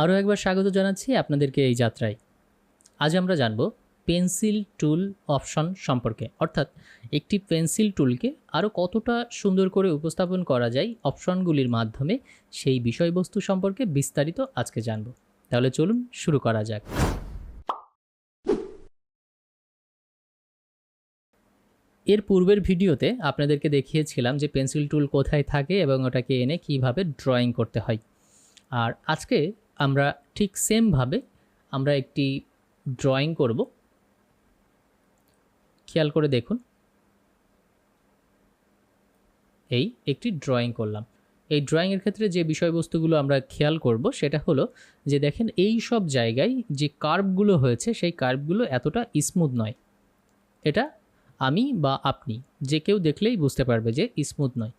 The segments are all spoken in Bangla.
আরও একবার স্বাগত জানাচ্ছি আপনাদেরকে এই যাত্রায়। আজ আমরা জানব পেন্সিল টুল অপশন সম্পর্কে। অর্থাৎ একটি পেন্সিল টুলকে আরও কতটা সুন্দর করে উপস্থাপন করা যায় অপশনগুলির মাধ্যমে সেই বিষয়বস্তু সম্পর্কে বিস্তারিত আজকে জানব। তাহলে চলুন শুরু করা যাক। এর পূর্বের ভিডিওতে আপনাদেরকে দেখিয়েছিলাম যে পেন্সিল টুল কোথায় থাকে এবং ওটাকে এনে কীভাবে ড্রয়িং করতে হয়। আর আজকে আমরা ঠিক সেমভাবে আমরা একটি ড্রয়িং করব। খেয়াল করে দেখুন। এই একটি ড্রয়িং করলাম। এই ড্রয়িংয়ের ক্ষেত্রে যে বিষয়বস্তুগুলো আমরা খেয়াল করব সেটা হলো যে দেখেন এই সব জায়গায় যে কার্ভগুলো হয়েছে সেই কার্ভগুলো এতটা স্মুথ নয়। এটা আমি বা আপনি, যে কেউ দেখলেই বুঝতে পারবে যে স্মুথ নয়।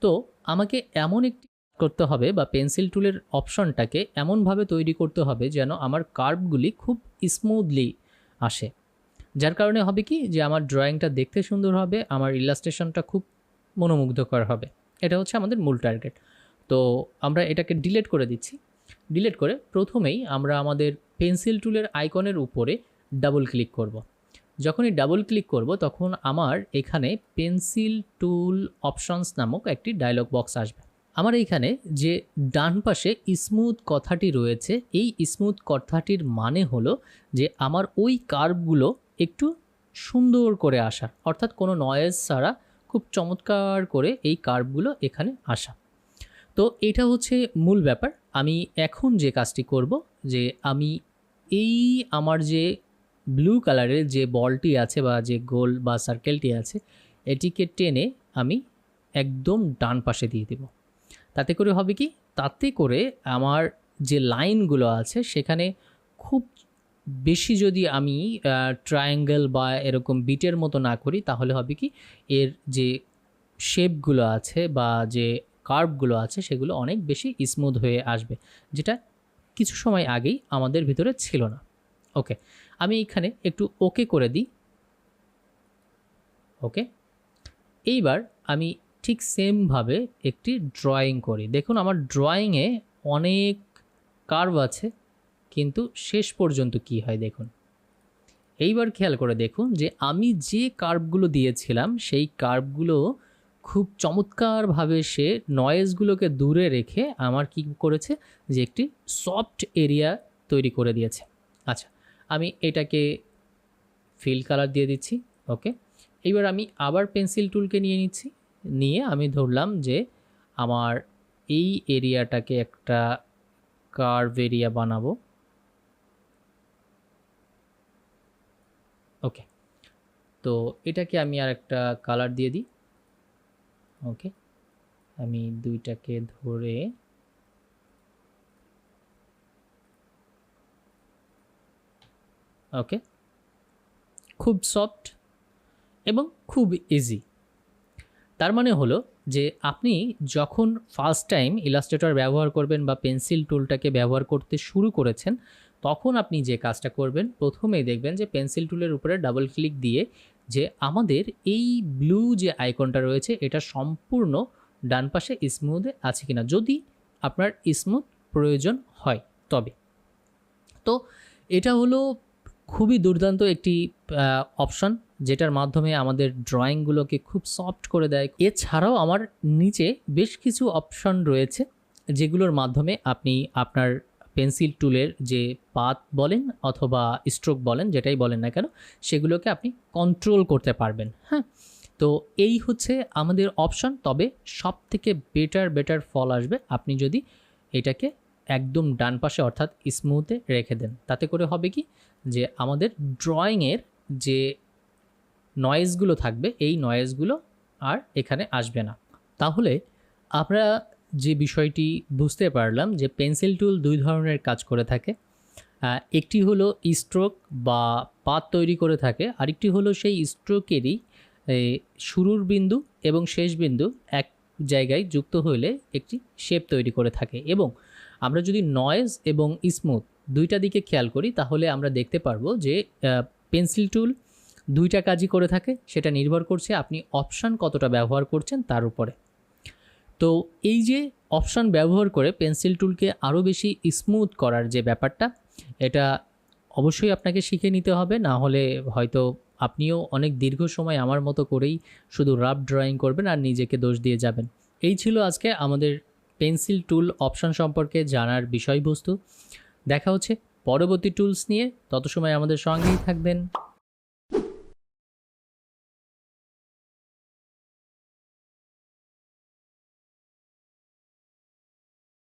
তো আমাকে এমন একটি করতে হবে বা পেন্সিল টুলের অপশনটাকে এমনভাবে তৈরি করতে হবে যেন আমার কার্ভগুলি খুব স্মুথলি আসে। যার কারণে হবে কি যে আমার ড্রয়িংটা দেখতে সুন্দর হবে, আমার ইলাস্ট্রেশনটা খুব মনোমুগ্ধকর হবে। এটা হচ্ছে আমাদের মূল টার্গেট। তো আমরা এটাকে ডিলেট করে দিচ্ছি। ডিলেট করে প্রথমেই আমরা আমাদের পেন্সিল টুলের আইকনের উপরে ডাবল ক্লিক করব। যখনই ডাবল ক্লিক করব তখন আমার এখানে পেন্সিল টুল অপশনস নামক একটি ডায়লগ বক্স আসবে। আমার এইখানে যে ডান পাশে স্মুথ কথাটি রয়েছে, এই স্মুথ কথাটির মানে হলো যে আমার ওই কার্ভগুলো একটু সুন্দর করে আসা, অর্থাৎ কোনো নয়েজ ছাড়া খুব চমৎকার করে এই কার্ভগুলো এখানে আসা। তো এটা হচ্ছে মূল ব্যাপার। আমি এখন যে কাজটি করব, যে আমি এই আমার যে ব্লু কালারের যে বলটি আছে বা যে গোল বা সার্কেলটি আছে, এটিকে টেনে আমি একদম ডান পাশে দিয়ে দেব। তাতে করে হবে কি? তাতে করে আমার যে লাইনগুলো আছে সেখানে খুব বেশি যদি আমি ট্রায়াঙ্গেল বা এরকম বিটের মতো না করি, তাহলে হবে কি? এর যে শেপগুলো আছে বা যে কার্ভগুলো আছে সেগুলো অনেক বেশি স্মুথ হয়ে আসবে, যেটা কিছু সময় আগেই আমাদের ভিতরে ছিল না। ওকে আমি এখানে একটু ওকে করে দিই। ওকে এইবার আমি ঠিক সেমভাবে একটি ড্রয়িং করি। দেখুন, আমার ড্রয়িংয়ে অনেক কার্ভ আছে, কিন্তু শেষ পর্যন্ত কি হয় দেখুন। এইবার খেয়াল করে দেখুন যে আমি যে কার্ভগুলো দিয়েছিলাম, সেই কার্ভগুলো খুব চমৎকারভাবে সে নয়েজগুলোকে দূরে রেখে আমার কি করেছে যে একটি সফট এরিয়া তৈরি করে দিয়েছে। আচ্ছা আমি এটাকে ফিল কালার দিয়ে দিচ্ছি ওকে এইবার আমি আবার পেন্সিল টুলকে নিয়ে নিচ্ছি। নিয়ে আমি ধরলাম যে আমার এই এরিয়াটাকে একটা কার্ভ এরিয়া বানাবো। ওকে তো এটাকে আমি আর একটা কালার দিয়ে দিই। ওকে আমি দুইটাকে ধরে ওকে খুব সফট এবং খুব ইজি তার মানে হলো যে আপনি যখন ফার্স্ট টাইম ইলাস্ট্রেটর ব্যবহার করবেন বা পেন্সিল টুলটাকে ব্যবহার করতে শুরু করেছেন, তখন আপনি যে কাজটা করবেন, প্রথমেই দেখবেন যে পেন্সিল টুলের উপরে ডাবল ক্লিক দিয়ে যে আমাদের এই ব্লু যে আইকনটা রয়েছে, এটা সম্পূর্ণ ডান পাশে স্মুথে আছে কিনা, যদি আপনার স্মুথ প্রয়োজন হয় তবে। তো এটা হলো খুবই দুর্দান্ত একটি অপশন যেটার মাধ্যমে আমাদের ড্রয়িংগুলোকে খুব সফট করে দেয়। এছাড়াও আমার নিচে বেশ কিছু অপশন রয়েছে, যেগুলোর মাধ্যমে আপনি আপনার পেন্সিল টুলের যে পাত বলেন অথবা স্ট্রোক বলেন, যেটাই বলেন না কেন, সেগুলোকে আপনি কন্ট্রোল করতে পারবেন হ্যাঁ? তো এই হচ্ছে আমাদের অপশন তবে সব থেকে বেটার বেটার ফল আসবে আপনি যদি এটাকে একদম ডান পাশে অর্থাৎ স্মুথে রেখে দেন। তাতে করে হবে কি? যে আমাদের ড্রয়িংয়ের যে নয়েজগুলো থাকবে, এই নয়েজগুলো আর এখানে আসবে না। তাহলে আমরা যে বিষয়টি বুঝতে পারলাম যে পেন্সিল টুল দুই ধরনের কাজ করে থাকে। একটি হলো স্ট্রোক বা পাত তৈরি করে থাকে, আরেকটি হলো সেই স্ট্রোকেরই শুরুর বিন্দু এবং শেষ বিন্দু এক জায়গায় যুক্ত হলে একটি শেপ তৈরি করে থাকে এবং আমরা যদি নয়েজ এবং স্মুথ দুইটা দিকে খেয়াল করি, তাহলে আমরা দেখতে পারব যে পেন্সিল টুল দুইটা কাজই করে থাকে, সেটা নির্ভর করছে আপনি অপশান কতটা ব্যবহার করছেন তার উপরে। তো এই যে অপশান ব্যবহার করে পেন্সিল টুলকে আরও বেশি স্মুথ করার যে ব্যাপারটা, এটা অবশ্যই আপনাকে শিখে নিতে হবে, না হলে হয়তো আপনিও অনেক দীর্ঘ সময় আমার মতো করেই শুধু রাফ ড্রয়িং করবেন আর নিজেকে দোষ দিয়ে যাবেন। এই ছিল আজকে আমাদের পেন্সিল টুল অপশান সম্পর্কে জানার বিষয়বস্তু। দেখা হচ্ছে পরবর্তী টুলস নিয়ে তত সময় আমাদের সঙ্গেই থাকবেন।